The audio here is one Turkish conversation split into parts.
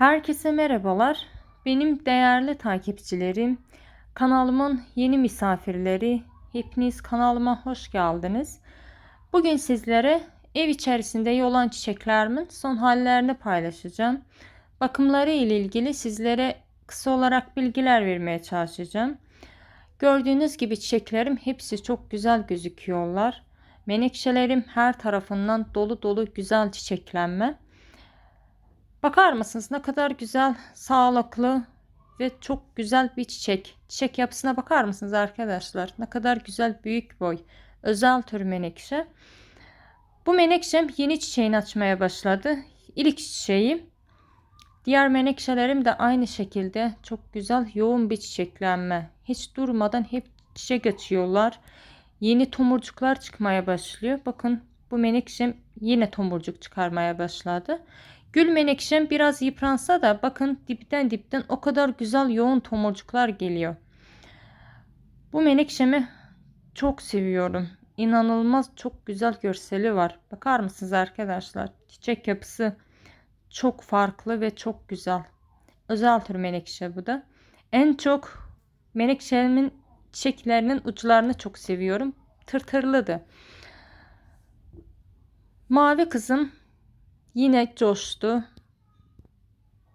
Herkese merhabalar. Benim değerli takipçilerim, kanalımın yeni misafirleri, hepiniz kanalıma hoş geldiniz. Bugün sizlere ev içerisinde olan çiçeklerimin son hallerini paylaşacağım. Bakımları ile ilgili sizlere kısa olarak bilgiler vermeye çalışacağım. Gördüğünüz gibi çiçeklerim hepsi çok güzel gözüküyorlar. Menekşelerim her tarafından dolu dolu güzel çiçeklenme. Bakar mısınız ne kadar güzel, sağlıklı ve çok güzel bir çiçek. Çiçek yapısına bakar mısınız arkadaşlar? Ne kadar güzel büyük boy. Özel tür menekşe. Bu menekşem yeni çiçeğini açmaya başladı. İlk çiçeği. Diğer menekşelerim de aynı şekilde çok güzel yoğun bir çiçeklenme. Hiç durmadan hep çiçek açıyorlar. Yeni tomurcuklar çıkmaya başlıyor. Bakın bu menekşem yine tomurcuk çıkarmaya başladı. Gül menekşem biraz yıpransa da bakın dipten dipten o kadar güzel yoğun tomurcuklar geliyor. Bu menekşemi çok seviyorum. İnanılmaz çok güzel görseli var. Bakar mısınız arkadaşlar? Çiçek yapısı çok farklı ve çok güzel. Özel tür menekşe bu da. En çok menekşemin çiçeklerinin uçlarını çok seviyorum. Tırtırlıdı. Mavi kızım Yine coştu.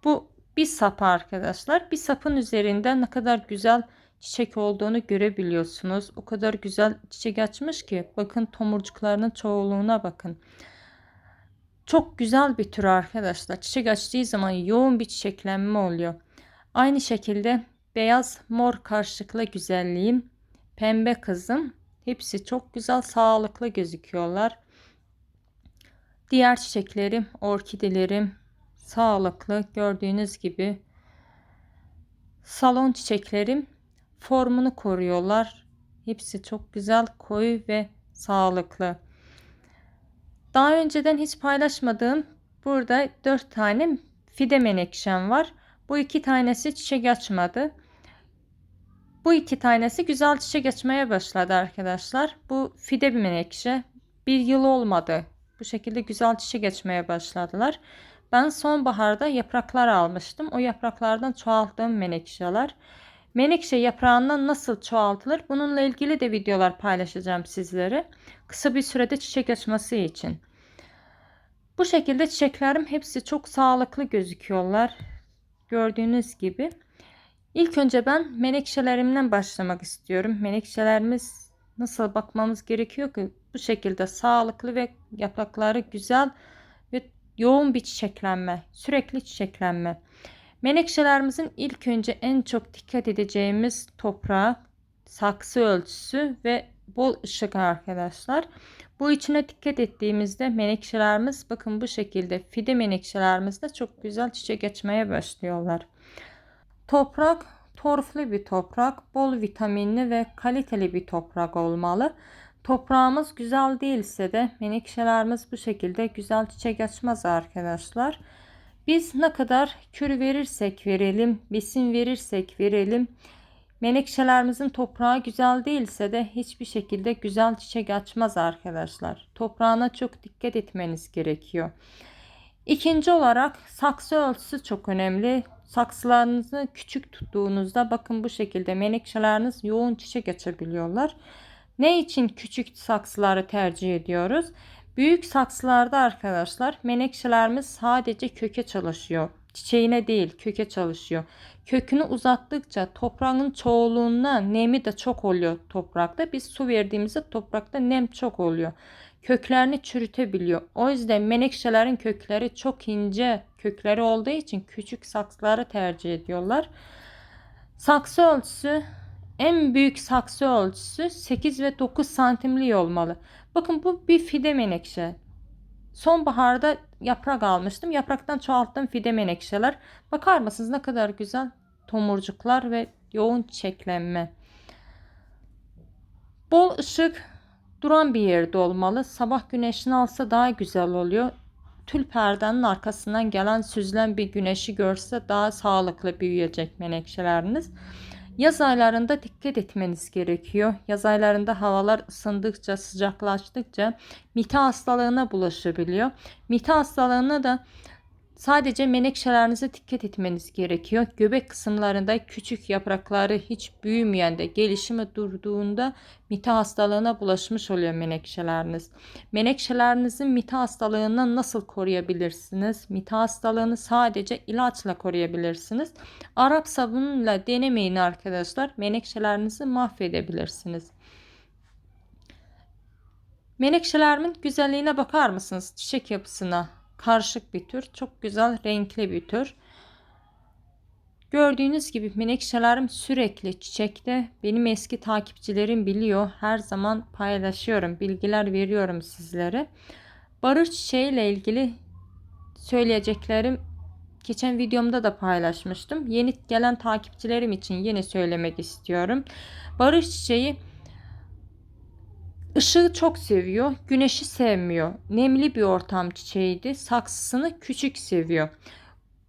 Bu bir sap arkadaşlar. Bir sapın üzerinde ne kadar güzel çiçek olduğunu görebiliyorsunuz. O kadar güzel çiçek açmış ki bakın tomurcuklarının çoğunluğuna bakın. Çok güzel bir tür arkadaşlar. Çiçek açtığı zaman yoğun bir çiçeklenme oluyor. Aynı şekilde beyaz mor karşılıklı güzelliğim, pembe kızım hepsi çok güzel sağlıklı gözüküyorlar. Diğer çiçeklerim, orkidelerim sağlıklı gördüğünüz gibi. Salon çiçeklerim formunu koruyorlar. Hepsi çok güzel, koyu ve sağlıklı. Daha önceden hiç paylaşmadığım burada 4 tane fide menekşem var. Bu iki tanesi çiçek açmadı. Bu iki tanesi güzel çiçek açmaya başladı arkadaşlar. Bu fide bir menekşe. Bir yıl olmadı bu şekilde güzel çiçek açmaya başladılar. Ben sonbaharda yapraklar almıştım. O yapraklardan çoğalttığım menekşeler. Menekşe yaprağından nasıl çoğaltılır? Bununla ilgili de videolar paylaşacağım sizlere. Kısa bir sürede çiçek açması için. Bu şekilde çiçeklerim hepsi çok sağlıklı gözüküyorlar. Gördüğünüz gibi. İlk önce ben menekşelerimden başlamak istiyorum. Menekşelerimiz nasıl bakmamız gerekiyor ki bu şekilde sağlıklı ve yaprakları güzel ve yoğun bir çiçeklenme, sürekli çiçeklenme. Menekşelerimizin ilk önce en çok dikkat edeceğimiz toprak, saksı ölçüsü ve bol ışık arkadaşlar. Bu içine dikkat ettiğimizde menekşelerimiz bakın bu şekilde fide menekşelerimiz de çok güzel çiçek açmaya başlıyorlar. Toprak torflu bir toprak, bol vitaminli ve kaliteli bir toprak olmalı. Toprağımız güzel değilse de menekşelerimiz bu şekilde güzel çiçek açmaz arkadaşlar. Biz ne kadar kür verirsek verelim, besin verirsek verelim. Menekşelerimizin toprağı güzel değilse de hiçbir şekilde güzel çiçek açmaz arkadaşlar. Toprağına çok dikkat etmeniz gerekiyor. İkinci olarak saksı ölçüsü çok önemli. Saksılarınızı küçük tuttuğunuzda bakın bu şekilde menekşeleriniz yoğun çiçek açabiliyorlar. Ne için küçük saksıları tercih ediyoruz? Büyük saksılarda arkadaşlar menekşelerimiz sadece köke çalışıyor. Çiçeğine değil köke çalışıyor. Kökünü uzattıkça toprağın çoğunluğuna nemi de çok oluyor toprakta. Biz su verdiğimizde toprakta nem çok oluyor. Köklerini çürütebiliyor. O yüzden menekşelerin kökleri çok ince kökleri olduğu için küçük saksıları tercih ediyorlar. Saksı ölçüsü en büyük saksı ölçüsü 8 ve 9 santimli olmalı. Bakın bu bir fide menekşe. Sonbaharda yaprak almıştım. Yapraktan çoğalttım fide menekşeler. Bakar mısınız ne kadar güzel tomurcuklar ve yoğun çiçeklenme. Bol ışık duran bir yerde olmalı. Sabah güneşini alsa daha güzel oluyor. Tül perdenin arkasından gelen süzülen bir güneşi görse daha sağlıklı büyüyecek menekşeleriniz. Yaz aylarında dikkat etmeniz gerekiyor. Yaz aylarında havalar ısındıkça, sıcaklaştıkça mite hastalığına bulaşabiliyor. Mite hastalığına da Sadece menekşelerinize dikkat etmeniz gerekiyor. Göbek kısımlarında küçük yaprakları hiç büyümeyen de gelişimi durduğunda mite hastalığına bulaşmış oluyor menekşeleriniz. Menekşelerinizin mite hastalığından nasıl koruyabilirsiniz? Mite hastalığını sadece ilaçla koruyabilirsiniz. Arap sabunuyla denemeyin arkadaşlar. Menekşelerinizi mahvedebilirsiniz. Menekşelerimin güzelliğine bakar mısınız? Çiçek yapısına karışık bir tür. Çok güzel renkli bir tür. Gördüğünüz gibi menekşelerim sürekli çiçekte. Benim eski takipçilerim biliyor. Her zaman paylaşıyorum. Bilgiler veriyorum sizlere. Barış çiçeği ile ilgili söyleyeceklerim geçen videomda da paylaşmıştım. Yeni gelen takipçilerim için yine söylemek istiyorum. Barış çiçeği Işığı çok seviyor, güneşi sevmiyor. Nemli bir ortam çiçeğiydi. Saksısını küçük seviyor.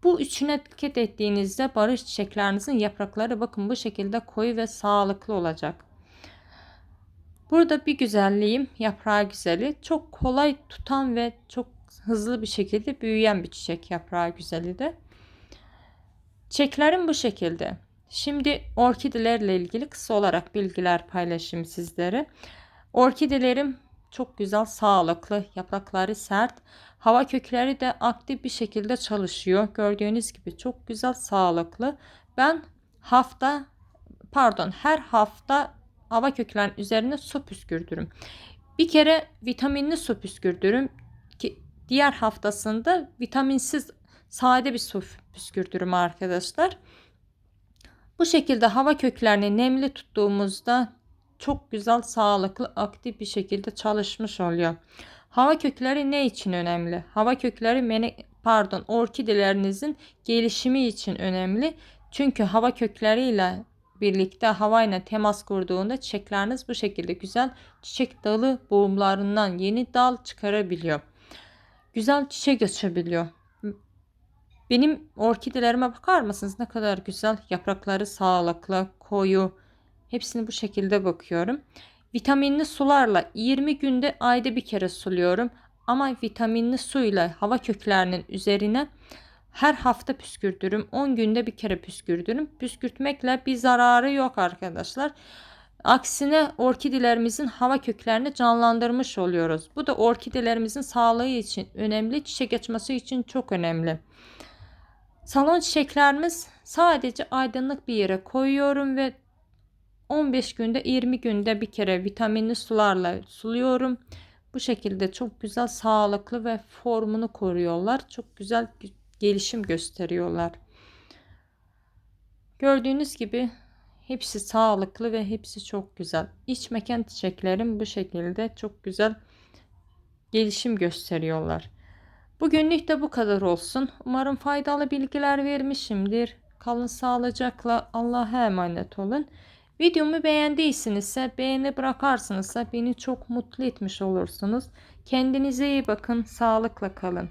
Bu üçüne dikkat ettiğinizde barış çiçeklerinizin yaprakları bakın bu şekilde koyu ve sağlıklı olacak. Burada bir güzelliğim yaprağı güzeli. Çok kolay tutan ve çok hızlı bir şekilde büyüyen bir çiçek yaprağı güzeli de. Çiçeklerim bu şekilde. Şimdi orkidelerle ilgili kısa olarak bilgiler paylaşayım sizlere. Orkidelerim çok güzel, sağlıklı, yaprakları sert. Hava kökleri de aktif bir şekilde çalışıyor. Gördüğünüz gibi çok güzel, sağlıklı. Ben hafta pardon her hafta hava köklerinin üzerine su püskürdürüm. Bir kere vitaminli su püskürdürüm ki diğer haftasında vitaminsiz sade bir su püskürdürüm arkadaşlar. Bu şekilde hava köklerini nemli tuttuğumuzda çok güzel, sağlıklı, aktif bir şekilde çalışmış oluyor. Hava kökleri ne için önemli? Hava kökleri mene, pardon orkidelerinizin gelişimi için önemli. Çünkü hava kökleriyle birlikte havayla temas kurduğunda çiçekleriniz bu şekilde güzel çiçek dalı boğumlarından yeni dal çıkarabiliyor. Güzel çiçek açabiliyor. Benim orkidelerime bakar mısınız? Ne kadar güzel yaprakları sağlıklı, koyu, Hepsini bu şekilde bakıyorum. Vitaminli sularla 20 günde ayda bir kere suluyorum. Ama vitaminli suyla hava köklerinin üzerine her hafta püskürtürüm. 10 günde bir kere püskürtürüm. Püskürtmekle bir zararı yok arkadaşlar. Aksine orkidelerimizin hava köklerini canlandırmış oluyoruz. Bu da orkidelerimizin sağlığı için önemli, çiçek açması için çok önemli. Salon çiçeklerimiz sadece aydınlık bir yere koyuyorum ve 15 günde 20 günde bir kere vitaminli sularla suluyorum. Bu şekilde çok güzel sağlıklı ve formunu koruyorlar. Çok güzel gelişim gösteriyorlar. Gördüğünüz gibi hepsi sağlıklı ve hepsi çok güzel. İç mekan çiçeklerim bu şekilde çok güzel gelişim gösteriyorlar. Bugünlük de bu kadar olsun. Umarım faydalı bilgiler vermişimdir. Kalın sağlıcakla Allah'a emanet olun. Videomu beğendiysinizse beğeni bırakarsınızsa beni çok mutlu etmiş olursunuz. Kendinize iyi bakın. Sağlıkla kalın.